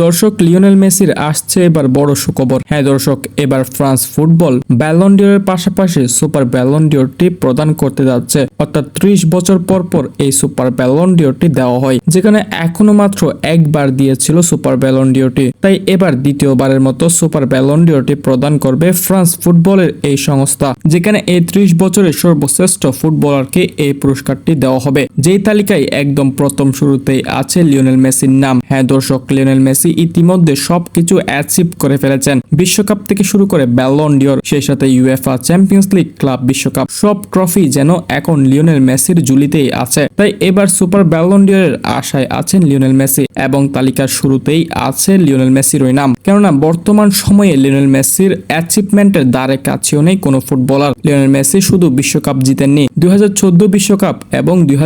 দর্শক লিওনেল মেসির আসছে এবার বড় সুখবর। হ্যাঁ দর্শক, এবার ফ্রান্স ফুটবল ব্যালন্ডিয়রের পাশাপাশি সুপার ব্যালন্ডিয়রটি প্রদান করতে যাচ্ছে। অর্থাৎ ত্রিশ বছর পর পর এই সুপার ব্যালন্ডিয়রটি দেওয়া হয়, যেখানে এখনও মাত্র একবার দিয়েছিল সুপার ব্যালন্ডিয়রটি তাই এবার দ্বিতীয়বারের মতো সুপার ব্যালন্ডিয়রটি প্রদান করবে ফ্রান্স ফুটবলের এই সংস্থা, যেখানে এই ত্রিশ বছরের সর্বশ্রেষ্ঠ ফুটবলারকে এই পুরস্কারটি দেওয়া হবে। যেই তালিকায় একদম প্রথম শুরুতেই আছে লিওনেল মেসির নাম। হ্যাঁ দর্শক, লিওনেল মেসি ইতিমধ্যে সবকিছু অ্যাচিভ করে ফেলেছেন। বিশ্বকাপ থেকে শুরু করে ব্যালন ডিওর, সেই সাথে ইউএফআ চ্যাম্পিয়ন্স লিগ, ক্লাব বিশ্বকাপ, সব ট্রফি যেন এখন লিওনেল মেসির জুলিতেই আছে। তাই এবার সুপার ব্যালন্ডিয়ারের আশায় আছেন লিওনেল মেসি এবং তালিকার শুরুতেই আছে লিওনেল মেসির ওই নাম। কেননা বর্তমান সময়ে লিওনেল মেসির অ্যাচিভমেন্টের দ্বারে কাছেও নেই কোনো ফুটবলার। লিওনেল মেসি শুধু বিশ্বকাপ জিতেননি, দুই বিশ্বকাপ এবং দুই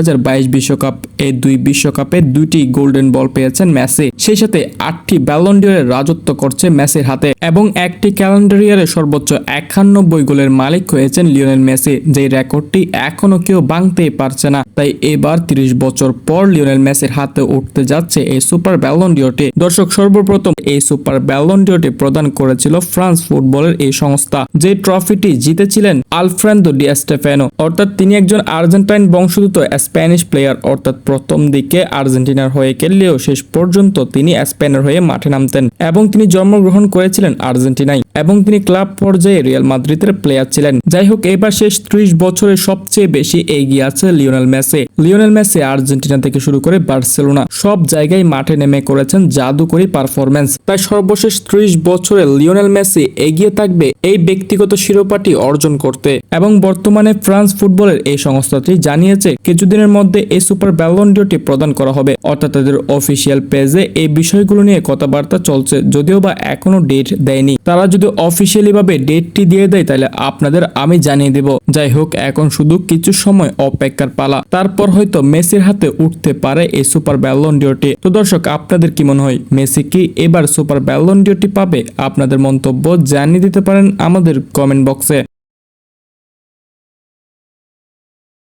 বিশ্বকাপ, এই দুই বিশ্বকাপে দুইটি গোল্ডেন বল পেয়েছেন মেসি। সেই সাথে আটটি ব্যালন্ডিয়ারের রাজত্ব করছে মেসির হাতে এবং একটি ক্যালেন্ডার ইয়ারে সর্বোচ্চ একানব্বই গোলের মালিক হয়েছেন লিওনেল মেসি যে রেকর্ডটি এখনও কেউ ভাঙতেই পারছে না। তাই এবার তিরিশ বছর পর লিওনেল মেসির হাতে উঠতে যাচ্ছে এই সুপার ব্যালন্ডিওটি দর্শক, সর্বপ্রথম এই সুপার ব্যালন্ডিওটি প্রদান করেছিল ফ্রান্স ফুটবলের এই সংস্থা। যে ট্রফিটি জিতেছিলেন আলফ্রেন্দো ডি স্টেফেনো, অর্থাৎ তিনি একজন আর্জেন্টাইন বংশোদ্ভূত স্প্যানিশ প্লেয়ার, অর্থাৎ প্রথম দিকে আর্জেন্টিনার হয়ে খেললেও শেষ পর্যন্ত তিনি স্পেনের হয়ে মাঠে নামতেন এবং তিনি জন্মগ্রহণ করেছিলেন আর্জেন্টিনায় এবং তিনি ক্লাব পর্যায়ে রিয়াল মাদ্রিদের প্লেয়ার ছিলেন। যাই হোক, এবার শেষ ত্রিশ বছরে সবচেয়ে বেশি এগিয়ে আছে Lionel Messi. Lionel Messi Argentina থেকে শুরু করে বার্সেলোনা, সব জায়গায় মাঠে নেমে করেছেন জাদুকরী পারফরমেন্স তাই সর্বশেষ ত্রিশ বছরে লিওনেল মেসি এগিয়ে থাকবে এই ব্যক্তিগত শিরোপাটি অর্জন করতে। এবং বর্তমানে ফ্রান্স ফুটবলের এই সংস্থাটি জানিয়েছে, কিছুদিনের মধ্যে এই সুপার ব্যালন্ডিওটি প্রদান করা হবে। অর্থাৎ তাদের অফিসিয়াল পেজে এই বিষয়গুলো নিয়ে কথাবার্তা চলছে, যদিও বা এখনও ডেট দেয়নি। তারা যদি অফিসিয়ালি ভাবে ডেটটি দিয়ে দেয়, তাহলে আপনাদের আমি জানিয়ে দেব। যাই হোক, এখন শুধু কিছু সময় অপেক্ষার পালা। তারপর হয়তো মেসির হাতে উঠতে পারে এই সুপার ব্যালন্ডিওটি তো দর্শক, আপনাদের কি মনে হয়, মেসি কি এবার সুপার ব্যালন্ডিওটি পাবে। আপনাদের মন্তব্য জানিয়ে দিতে পারেন আমাদের কমেন্ট বক্সে